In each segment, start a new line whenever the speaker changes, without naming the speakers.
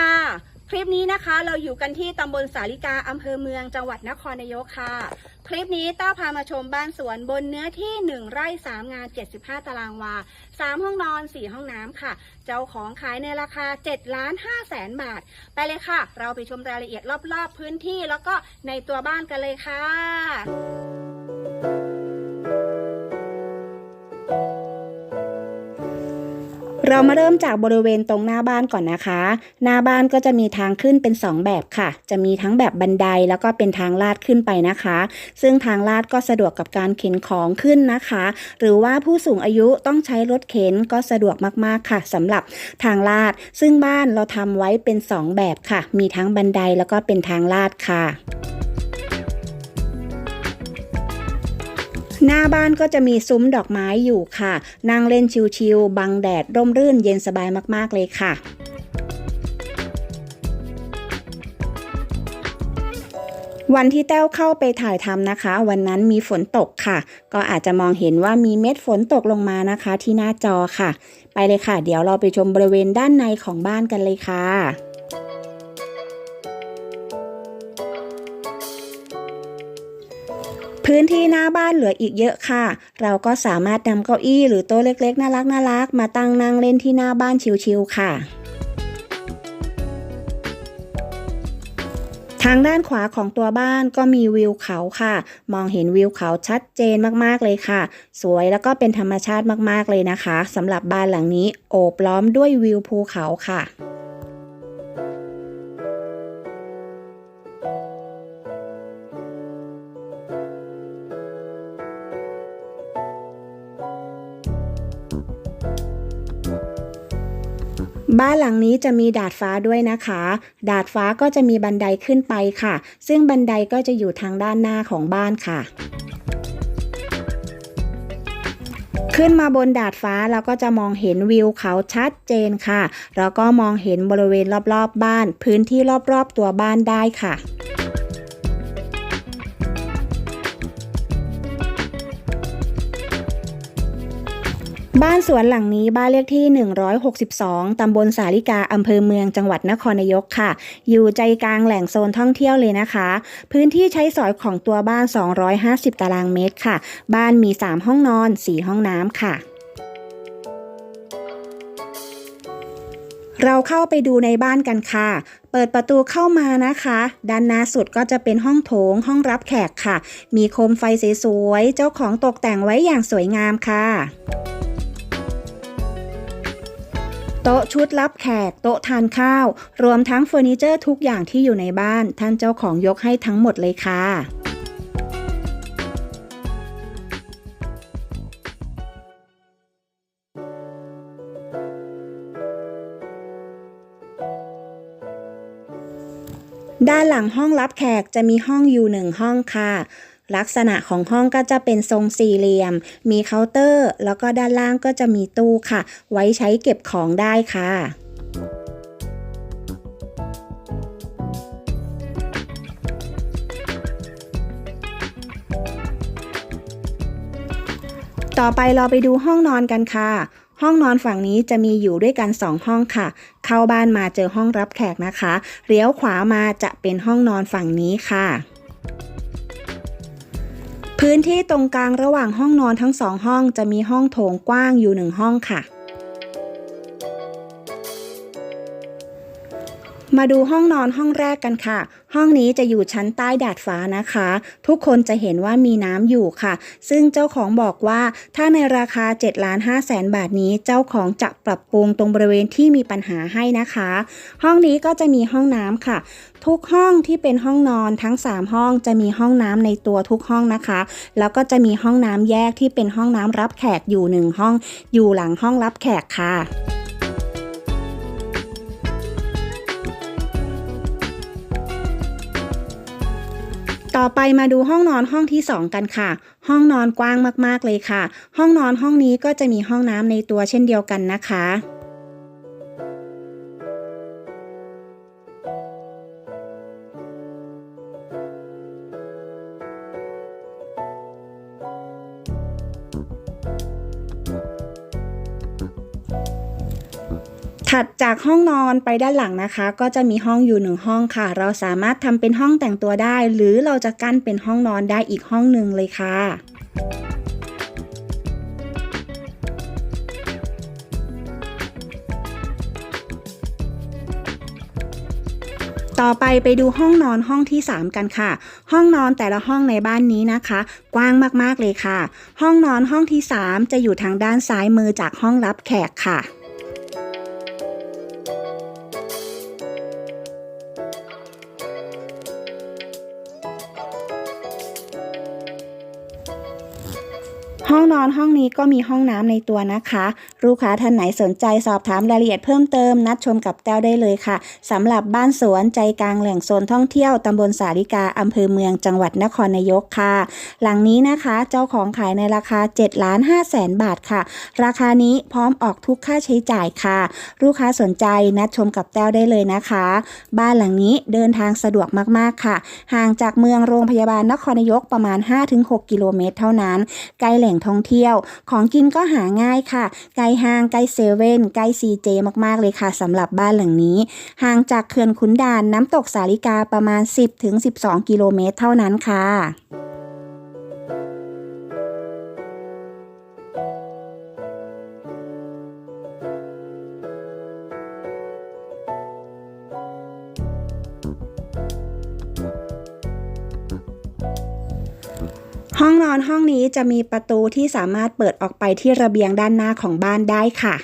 ค่ะ คลิปนี้นะคะเราอยู่กันที่ตำบลสาลิกาอำเภอเมืองจังหวัดนครนายกค่ะ คลิปนี้ต้าพามาชมบ้านสวนบนเนื้อที่ 1 ไร่ 3 งาน 75 ตารางวา 3 ห้องนอน 4 ห้องน้ำค่ะ เจ้าของขายในราคา7ล้าน5แสนบาท ไปเลยค่ะ เราไปชมรายละเอียดรอบๆ พื้นที่แล้วก็ในตัวบ้านกันเลยค่ะ เรามาเริ่มจากบริเวณตรงหน้าบ้านก่อนนะคะ หน้าบ้านก็จะมีทางขึ้นเป็น 2 แบบค่ะ จะมีทั้งแบบบันไดแล้วก็เป็นทางลาดขึ้นไปนะคะ ซึ่งทางลาดก็สะดวกกับการเข็นของขึ้นนะคะ หรือว่าผู้สูงอายุต้องใช้รถเข็นก็สะดวกมากๆค่ะสำหรับทางลาด ซึ่งบ้านเราทำไว้เป็น 2 แบบค่ะ มีทั้งบันไดแล้วก็เป็นทางลาดค่ะ หน้าบ้านก็จะมีซุ้มดอกไม้อยู่ค่ะ นั่งเล่นชิวๆบังแดด ร่มรื่นเย็นสบายมากๆเลยค่ะวันที่แต้วเข้าไปถ่ายทำนะคะ วันนั้นมีฝนตกค่ะ ก็อาจจะมองเห็นว่ามีเม็ดฝนตกลงมานะคะที่หน้าจอค่ะ ไปเลยค่ะ เดี๋ยวเราไปชมบริเวณด้านในของบ้านกันเลยค่ะ พื้นที่หน้าบ้านเหลืออีกเยอะค่ะ เราก็สามารถนำเก้าอี้หรือโต๊ะเล็กๆน่ารักน่ารักมาตั้งนั่งเล่นที่หน้าบ้านชิวๆค่ะทางด้านขวาของตัวบ้านก็มีวิวเขาค่ะ มองเห็นวิวเขาชัดเจนมากๆเลยค่ะ สวยแล้วก็เป็นธรรมชาติมากๆเลยนะคะสำหรับบ้านหลังนี้โอบล้อมด้วยวิวภูเขาค่ะ บ้านหลังนี้จะมีดาดฟ้าด้วยนะคะ ดาดฟ้าก็จะมีบันไดขึ้นไปค่ะ ซึ่งบันไดก็จะอยู่ทางด้านหน้าของบ้านค่ะ ขึ้นมาบนดาดฟ้าเราก็จะมองเห็นวิวเขาชัดเจนค่ะ แล้วก็มองเห็นบริเวณรอบๆบบ้าน พื้นที่รอบๆตัวบ้านได้ค่ะ บ้านสวนหลังนี้บ้านเลขที่ 162 ตำบลสาลิกา อำเภอเมือง จังหวัดนครนายกค่ะ อยู่ใจกลางแหล่งโซนท่องเที่ยวเลยนะคะ พื้นที่ใช้สอยของตัวบ้าน 250 ตารางเมตรค่ะ บ้านมี 3 ห้องนอน 4 ห้องน้ำค่ะเราเข้าไปดูในบ้านกันค่ะ เปิดประตูเข้ามานะคะ ด้านหน้าสุดก็จะเป็นห้องโถง ห้องรับแขกค่ะ มีโคมไฟสวยๆ เจ้าของตกแต่งไว้อย่างสวยงามค่ะ โต๊ะชุดรับแขก โต๊ะทานข้าว รวมทั้งเฟอร์นิเจอร์ทุกอย่างที่อยู่ในบ้าน ท่านเจ้าของยกให้ทั้งหมดเลยค่ะด้านหลังห้องรับแขกจะมีห้องอยู่หนึ่งห้องค่ะ ลักษณะของห้องก็จะเป็นทรงสี่เหลี่ยม มีเคาน์เตอร์ แล้วก็ด้านล่างก็จะมีตู้ค่ะ ไว้ใช้เก็บของได้ค่ะต่อไปเราไปดูห้องนอนกันค่ะ ห้องนอนฝั่งนี้จะมีอยู่ด้วยกัน 2 ห้องค่ะ เข้าบ้านมาเจอห้องรับแขกนะคะเลี้ยวขวามาจะเป็นห้องนอนฝั่งนี้ค่ะ พื้นที่ตรงกลางระหว่างห้องนอนทั้งสองห้องจะมีห้องโถงกว้างอยู่หนึ่งห้องค่ะ มาดูห้องนอนห้องแรกกันค่ะ ห้องนี้จะอยู่ชั้นใต้ดาดฟ้านะคะ ทุกคนจะเห็นว่ามีน้ำอยู่ค่ะ ซึ่งเจ้าของบอกว่าถ้าในราคา7ล้าน5แสนบาทนี้เจ้าของจะปรับปรุงตรงบริเวณที่มีปัญหาให้นะคะ ห้องนี้ก็จะมีห้องน้ำค่ะ ทุกห้องที่เป็นห้องนอนทั้ง 3 ห้องจะมีห้องน้ำในตัวทุกห้องนะคะ แล้วก็จะมีห้องน้ำแยกที่เป็นห้องน้ำรับแขกอยู่หนึ่งห้อง อยู่หลังห้องรับแขกค่ะ ต่อไปมาดูห้องนอนห้องที่ 2 กันค่ะ ห้องนอนกว้างมากๆเลยค่ะ ห้องนอนห้องนี้ก็จะมีห้องน้ำในตัวเช่นเดียวกันนะคะ ถัดจากห้องนอนไปด้านหลังนะคะ ก็จะมีห้องอยู่หนึ่งห้องค่ะ เราสามารถทำเป็นห้องแต่งตัวได้ หรือเราจะกั้นเป็นห้องนอนได้อีกห้องหนึ่งเลยค่ะต่อไปไปดูห้องนอนห้องที่ 3 กันค่ะ ห้องนอนแต่ละห้องในบ้านนี้นะคะ กว้างมากๆเลยค่ะ ห้องนอนห้องที่ 3 จะอยู่ทางด้านซ้ายมือจากห้องรับแขกค่ะ นอนห้องนี้ก็มีห้องน้ำในตัวนะคะ ลูกค้าท่านไหนสนใจสอบถามรายละเอียดเพิ่มเติมนัดชมกับแต้วได้เลยค่ะสำหรับบ้านสวนใจกลางแหล่งโซนท่องเที่ยวตำบลสาริกาอำเภอเมืองจังหวัดนครนายกค่ะ หลังนี้นะคะเจ้าของขายในราคา7ล้าน5แสนบาทค่ะ ราคานี้พร้อมออกทุกค่าใช้จ่ายค่ะ ลูกค้าสนใจนัดชมกับแต้วได้เลยนะคะ บ้านหลังนี้เดินทางสะดวกมากๆค่ะ ห่างจากเมืองโรงพยาบาลนครนายกประมาณ 5-6 กิโลเมตรเท่านั้นใกล้แหล่งท่องเที่ยว ของกินก็หาง่ายค่ะ ใกล้ห้างใกล้เซเว่นใกล้ซีเจมากๆเลยค่ะสำหรับบ้านหลังนี้ ห่างจากเขื่อนขุนด่านน้ำตกสาลิกาประมาณ 10-12 กิโลเมตรเท่านั้นค่ะ ห้องนอนห้องนี้จะมีประตูที่สามารถเปิดออกไปที่ระเบียงด้านหน้าของบ้านได้ค่ะ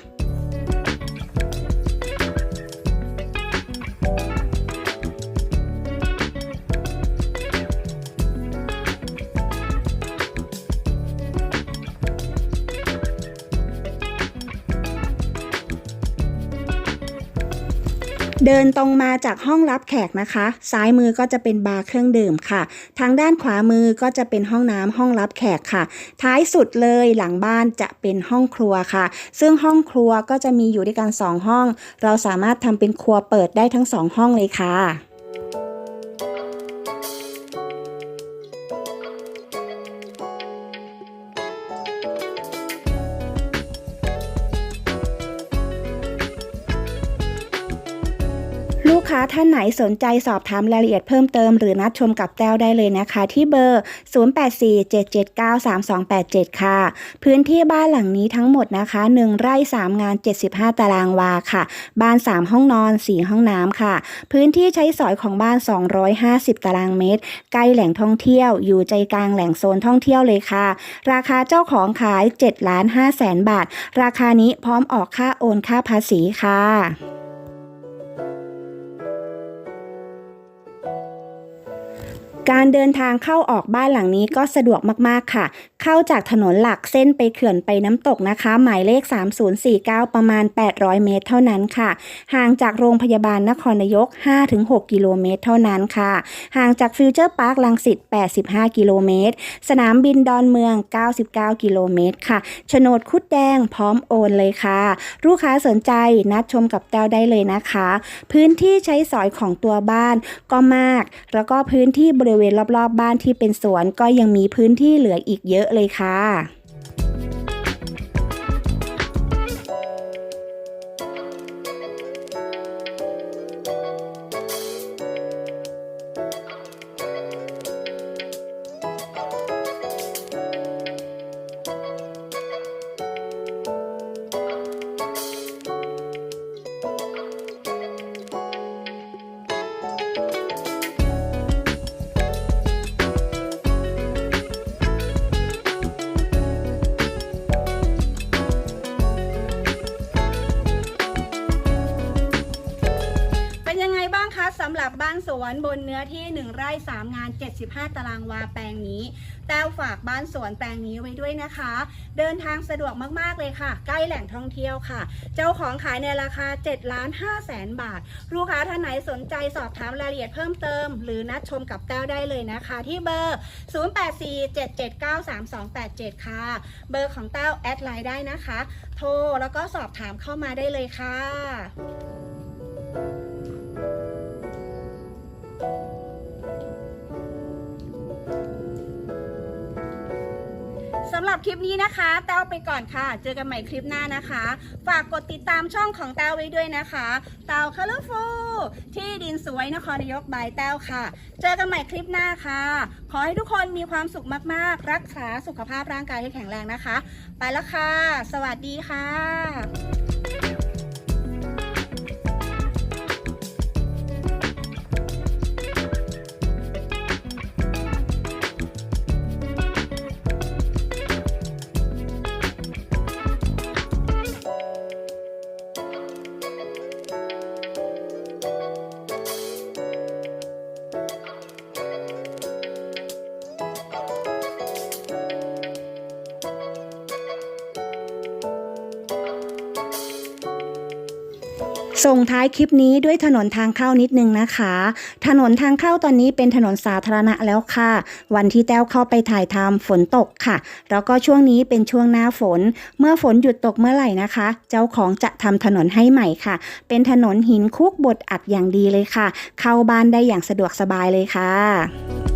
เดินตรงมาจากห้องรับแขกนะคะ ซ้ายมือก็จะเป็นบาร์เครื่องดื่มค่ะ ทางด้านขวามือก็จะเป็นห้องน้ำห้องรับแขกค่ะ ท้ายสุดเลยหลังบ้านจะเป็นห้องครัวค่ะ ซึ่งห้องครัวก็จะมีอยู่ด้วยกันสองห้อง เราสามารถทำเป็นครัวเปิดได้ทั้งสองห้องเลยค่ะ ท่านไหนสนใจสอบถามรายละเอียดเพิ่มเติมหรือนัดชมกับแต้วได้เลยนะคะ ที่เบอร์ 0847793287 ค่ะ พื้นที่บ้านหลังนี้ทั้งหมดนะคะ 1 ไร่ 3 งาน 75 ตารางวาค่ะ บ้าน 3 ห้องนอน 4 ห้องน้ำค่ะ พื้นที่ใช้สอยของบ้าน 250 ตารางเมตร ใกล้แหล่งท่องเที่ยว อยู่ใจกลางแหล่งโซนท่องเที่ยวเลยค่ะ ราคาเจ้าของขาย7ล้าน5แสนบาท ราคานี้พร้อมออกค่าโอนค่าภาษีค่ะ การเดินทางเข้าออกบ้านหลังนี้ก็สะดวกมากๆค่ะ เข้าจากถนนหลักเส้นไปเขื่อนไปน้ำตกนะคะ หมายเลข 3049 ประมาณ 800 เมตรเท่านั้นค่ะ ห่างจากโรงพยาบาลนครนายก 5-6 กิโลเมตรเท่านั้นค่ะ ห่างจากฟิวเจอร์พาร์คลังสิต85 กิโลเมตร สนามบินดอนเมือง 99 กิโลเมตรค่ะโฉนดคุดแดงพร้อมโอนเลยค่ะ ลูกค้าสนใจนัดชมกับแต้วได้เลยนะคะ พื้นที่ใช้สอยของตัวบ้านก็มาก แล้วก็พื้นที่บริริเวณรอบๆบบ้านที่เป็นสวนก็ยังมีพื้นที่เหลืออีกเยอะเลยค่ะ วนบนเนื้อที่ 1 ไร่3งาน 75 ตารางวาแปลงนี้ แต้วฝากบ้านสวนแปลงนี้ไว้ด้วยนะคะ เดินทางสะดวกมากๆเลยค่ะ ใกล้แหล่งท่องเที่ยวค่ะ เจ้าของขายในราคา7ล้าน5แสนบาท ลูกค้าท่านไหนสนใจสอบถามรายละเอียดเพิ่มเติม หรือนัดชมกับแต้วได้เลยนะคะ ที่เบอร์ 0847793287 ค่ะ เบอร์ของแต้วแอดไลน์ได้นะคะ โทรแล้วก็สอบถามเข้ามาได้เลยค่ะ หรับคลิปนี้นะคะแต้วไปก่อนค่ะ เจอกันใหม่คลิปหน้านะคะ ฝากกดติดตามช่องของแต้วไว้ด้วยนะคะเต้าคาร์ฟูที่ดินสวยนครนายกบายแต้วค่ะ เจอกันใหม่คลิปหน้าค่ะ ขอให้ทุกคนมีความสุขมากๆ รักษาสุขภาพร่างกายให้แข็งแรงนะคะ ไปแล้วค่ะ สวัสดีค่ะ ส่งท้ายคลิปนี้ด้วยถนนทางเข้านิดนึงนะคะ ถนนทางเข้าตอนนี้เป็นถนนสาธารณะแล้วค่ะ วันที่แต้วเข้าไปถ่ายทำฝนตกค่ะ แล้วก็ช่วงนี้เป็นช่วงหน้าฝน เมื่อฝนหยุดตกเมื่อไหร่นะคะ เจ้าของจะทำถนนให้ใหม่ค่ะ เป็นถนนหินคุกบดอัดอย่างดีเลยค่ะ เข้าบ้านได้อย่างสะดวกสบายเลยค่ะ